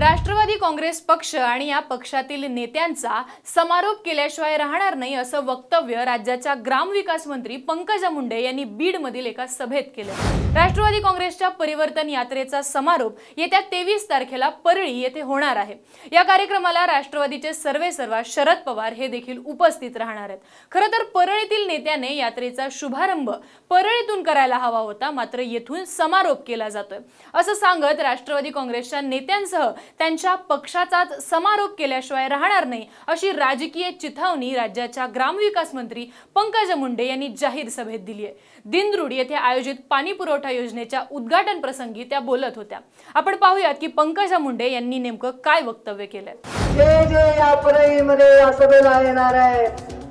राष्ट्रवादी काँग्रेस पक्ष आणि या पक्षातील नेत्यांचा समारोप केल्याशिवाय राहणार नाही असं वक्तव्य राज्याच्या ग्रामविकास मंत्री पंकजा मुंडे यांनी बीडमधील एका सभेत केलं. राष्ट्रवादी काँग्रेसच्या परिवर्तन यात्रेचा समारोप येत्या तेवीस तारखेला परळी येथे होणार आहे. या कार्यक्रमाला राष्ट्रवादीचे सर्वे सर्वा शरद पवार हे देखील उपस्थित राहणार आहेत. खरं तर परळीतील नेत्याने यात्रेचा शुभारंभ परळीतून करायला हवा होता मात्र येथून समारोप केला जातोय. असं सांगत राष्ट्रवादी काँग्रेसच्या नेत्यांसह त्यांच्या पक्षाचाच समारोप केल्याशिवाय राहणार नाही अशी राजकीय चिथावणी राज्याच्या ग्रामविकास मंत्री पंकजा मुंडे यांनी जाहीर सभेत दिली आहे. दिनरुड येथे आयोजित पाणी पुरवठा योजनेच्या उद्घाटन प्रसंगी त्या बोलत होत्या. आपण पाहूयात की पंकजा मुंडे यांनी नेमकं काय वक्तव्य केलंय. जे जे या परळीमध्ये या सभेला येणार आहे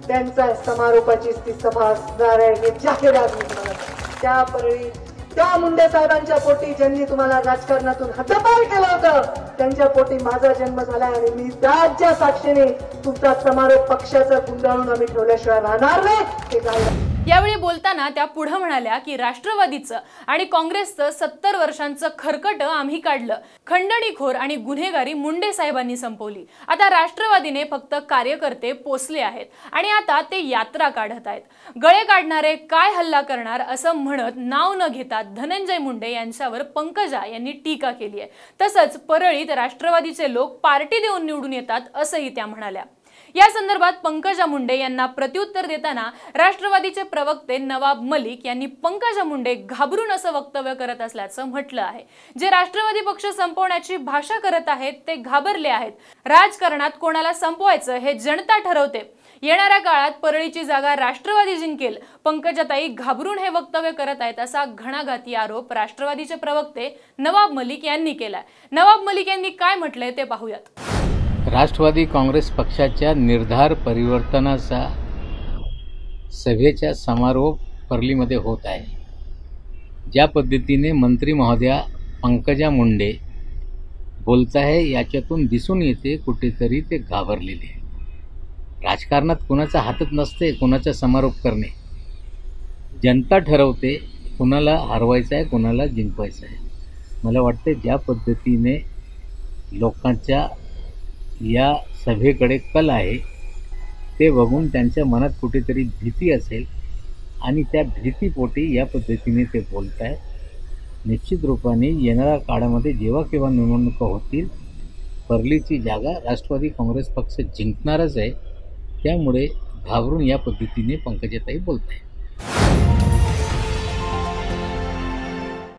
त्यांचा समारोपाची ती सभा असणार आहे हे जाहीर त्या परळी त्या मुंडे साहेबांच्या पोटी ज्यांनी तुम्हाला राजकारणातून हद्दपार केलं होतं त्यांच्या पोटी माझा जन्म झाला आणि मी त्याच्या साक्षीने तुमचा समारोप पक्षाचा गुंडाळून आम्ही ठेवल्याशिवाय राहणार नाही हे काय यावेळी बोलताना त्या पुढे म्हणाल्या की राष्ट्रवादीचं आणि काँग्रेसचं सत्तर वर्षांचं खरकट आम्ही काढलं. खंडणीखोर आणि गुन्हेगारी मुंडे साहेबांनी संपवली. आता राष्ट्रवादीने फक्त कार्यकर्ते पोचले आहेत आणि आता ते यात्रा काढत आहेत. गळे काढणारे काय हल्ला करणार असं म्हणत नाव न घेता धनंजय मुंडे यांच्यावर पंकजा यांनी टीका केली आहे. तसंच परळीत राष्ट्रवादीचे लोक पार्टी देऊन निवडून येतात असंही त्या म्हणाल्या. या संदर्भात पंकजा मुंडे यांना प्रत्युत्तर देताना राष्ट्रवादीचे प्रवक्ते नवाब मलिक यांनी पंकजा मुंडे घाबरून असं वक्तव्य करत असल्याचं म्हटलं आहे. जे राष्ट्रवादी पक्ष संपवण्याची भाषा करत आहेत ते घाबरले आहेत. राजकारणात कोणाला संपवायचं हे जनता ठरवते. येणाऱ्या काळात परळीची जागा राष्ट्रवादी जिंकेल. पंकजाताई घाबरून हे वक्तव्य करत आहेत असा घणाघाती आरोप राष्ट्रवादीचे प्रवक्ते नवाब मलिक यांनी केलाय. नवाब मलिक यांनी काय म्हटलंय ते पाहूयात. राष्ट्रवादी काँग्रेस पक्षाच्या निर्धार परिवर्तनाचा सभेचा समारोप परलीमध्ये होत आहे. ज्या पद्धतीने मंत्री महोदया पंकजा मुंडे बोलत आहे याच्यातून दिसून येते कुठेतरी ते घाबरलेले आहे. राजकारणात कुणाचा हातच नसते कुणाचा समारोप करणे. जनता ठरवते कुणाला हरवायचं आहे कुणाला जिंकवायचं आहे. मला वाटते ज्या पद्धतीने लोकांच्या या सभेकडे कल आहे ते बघून त्यांच्या मनात कुठेतरी भीती असेल आणि त्या भीतीपोटी या पद्धतीने ते बोलत आहेत निश्चित रूपाने येणाऱ्या काळामध्ये जेव्हा केव्हा निवडणुका होतील परलीची जागा राष्ट्रवादी काँग्रेस पक्ष जिंकणारच आहे त्यामुळे घाबरून या पद्धतीने पंकजाताई बोलत आहे